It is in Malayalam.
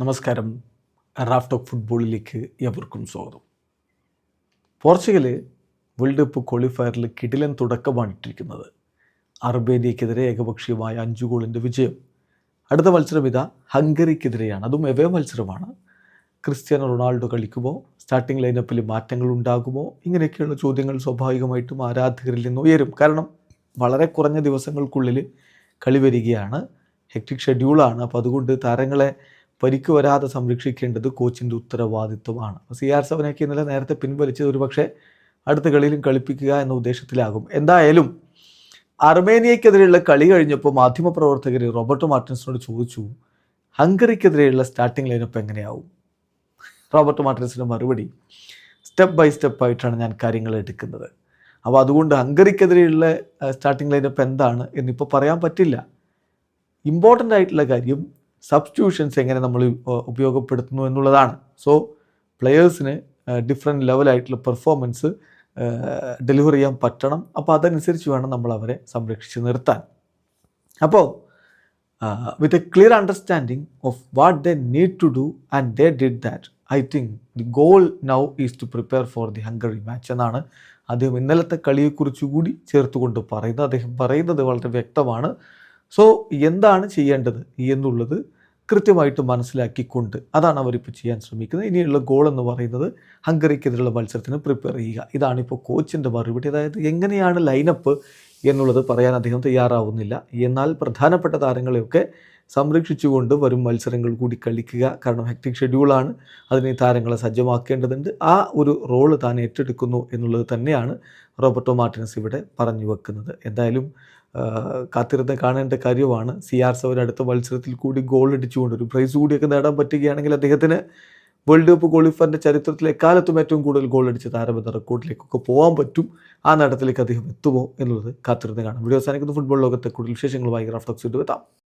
നമസ്കാരം. റാഫ്റ്റ് ഓഫ് ഫുട്ബോളിലേക്ക് എവർക്കും സ്വാഗതം. പോർച്ചുഗൽ വേൾഡ് കപ്പ് ക്വാളിഫയറിൽ കിടിലൻ തുടക്കമാണിട്ടിരിക്കുന്നത് അർബേനിയക്കെതിരെ ഏകപക്ഷീയമായ അഞ്ച് ഗോളിന്റെ വിജയം. അടുത്ത മത്സരം ഇതാ ഹംഗറിക്കെതിരെയാണ്. അതും എവേ മത്സരമാണ്. ക്രിസ്ത്യാനോ റൊണാൾഡോ കളിക്കുമോ? സ്റ്റാർട്ടിംഗ് ലൈനപ്പിൽ മാറ്റങ്ങൾ ഉണ്ടാകുമോ? ഇങ്ങനെയൊക്കെയുള്ള ചോദ്യങ്ങൾ സ്വാഭാവികമായിട്ടും ആരാധകരിൽ നിന്ന് ഉയരും. കാരണം വളരെ കുറഞ്ഞ ദിവസങ്ങൾക്കുള്ളിൽ കളി വരികയാണ്. ഹെക്ടിക് ഷെഡ്യൂളാണ് അപ്പോൾ അതുകൊണ്ട് താരങ്ങളെ പരിക്ക് വരാതെ സംരക്ഷിക്കേണ്ടത് കോച്ചിന്റെ ഉത്തരവാദിത്വമാണ്. സി ആർ സെവനൊക്കെ ഇന്നലെ നേരത്തെ പിൻവലിച്ചത് ഒരു പക്ഷേ അടുത്ത കളിയിലും കളിപ്പിക്കുക എന്ന ഉദ്ദേശത്തിലാകും. എന്തായാലും അർമേനിയക്കെതിരെയുള്ള കളി കഴിഞ്ഞപ്പോൾ മാധ്യമപ്രവർത്തകർ റോബർട്ടോ മാർട്ടിൻസിനോട് ചോദിച്ചു ഹംഗറിക്കെതിരെയുള്ള സ്റ്റാർട്ടിംഗ് ലൈനപ്പ് എങ്ങനെയാവും? റോബർട്ട് മാർട്ടിൻസിന്റെ മറുപടി സ്റ്റെപ്പ് ബൈ സ്റ്റെപ്പ് ആയിട്ടാണ് ഞാൻ കാര്യങ്ങൾ എടുക്കുന്നത്. അപ്പോൾ അതുകൊണ്ട് ഹംഗറിക്കെതിരെയുള്ള സ്റ്റാർട്ടിംഗ് ലൈനപ്പ് എന്താണ്? എന്നിപ്പോൾ പറയാൻ പറ്റില്ല. ഇമ്പോർട്ടന്റ് ആയിട്ടുള്ള കാര്യം സബ്സ്റ്റിറ്റ്യൂഷൻസ് എങ്ങനെ നമ്മൾ ഉപയോഗപ്പെടുത്തുന്നു എന്നുള്ളതാണ്. സോ പ്ലെയേഴ്സിന് ഡിഫറെന്റ് ലെവലായിട്ടുള്ള പെർഫോമൻസ് ഡെലിവർ ചെയ്യാൻ പറ്റണം. അപ്പോൾ അതനുസരിച്ച് വേണം നമ്മൾ അവരെ സംരക്ഷിച്ച് നിർത്താൻ. അപ്പോൾ with a clear understanding of what they need to do and they did that I think the goal now is to prepare for the Hungary match എന്നാണ് അദ്ദേഹം ഇന്നലത്തെ കളിയെക്കുറിച്ച് കൂടി ചേർത്തുകൊണ്ട് പറയുന്നത്. അദ്ദേഹം പറയുന്നത് വളരെ വ്യക്തമാണ്. സോ എന്താണ് ചെയ്യേണ്ടത് എന്നുള്ളത് കൃത്യമായിട്ട് മനസ്സിലാക്കിക്കൊണ്ട് അതാണ് അവരിപ്പോൾ ചെയ്യാൻ ശ്രമിക്കുന്നത്. ഇനിയുള്ള ഗോൾ എന്ന് പറയുന്നത് ഹംഗറിക്കെതിരെയുള്ള മത്സരത്തിന് പ്രിപ്പയർ ചെയ്യുക. ഇതാണ് ഇപ്പോൾ കോച്ചിന്റെ മറുപടി. അതായത് എങ്ങനെയാണ് ലൈനപ്പ് എന്നുള്ളത് പറയാൻ അദ്ദേഹം തയ്യാറാവുന്നില്ല. എന്നാൽ പ്രധാനപ്പെട്ട താരങ്ങളെയൊക്കെ സംരക്ഷിച്ചുകൊണ്ട് വരും മത്സരങ്ങൾ കൂടി കളിക്കുക. കാരണം ഹെക്ടിക് ഷെഡ്യൂളാണ് അതിനെ താരങ്ങളെ സജ്ജമാക്കേണ്ടതുണ്ട്. ആ ഒരു റോൾ താൻ ഏറ്റെടുക്കുന്നു എന്നുള്ളത് തന്നെയാണ് റോബർട്ടോ മാർട്ടിനസ് ഇവിടെ പറഞ്ഞു വെക്കുന്നത്. എന്തായാലും കാത്തിരുന്ന കാണേണ്ട കാര്യമാണ്. സി ആർ സെവൻ അടുത്ത മത്സരത്തിൽ കൂടി ഗോൾ അടിച്ചുകൊണ്ട് ഒരു പ്രൈസ് കൂടിയൊക്കെ നേടാൻ പറ്റുകയാണെങ്കിൽ അദ്ദേഹത്തിന് വേൾഡ് കപ്പ് ക്വാളിഫയറിന്റെ ചരിത്രത്തിൽ എക്കാലത്തും ഏറ്റവും കൂടുതൽ ഗോൾ അടിച്ച താരമെന്ന റെക്കോർഡിലേക്കൊക്കെ പോകാൻ പറ്റും. ആ നേട്ടത്തിലേക്ക് അദ്ദേഹം എത്തുമോ എന്നുള്ളത് കാത്തിരുന്ന് കാണാം. വീഡിയോ അവസാനിക്കുന്ന. ഫുട്ബോൾ ലോകത്തെ കൂടുതൽ വിശേഷങ്ങളുമായി ഗ്രാഫ്റ്റോക്സ് എത്താം.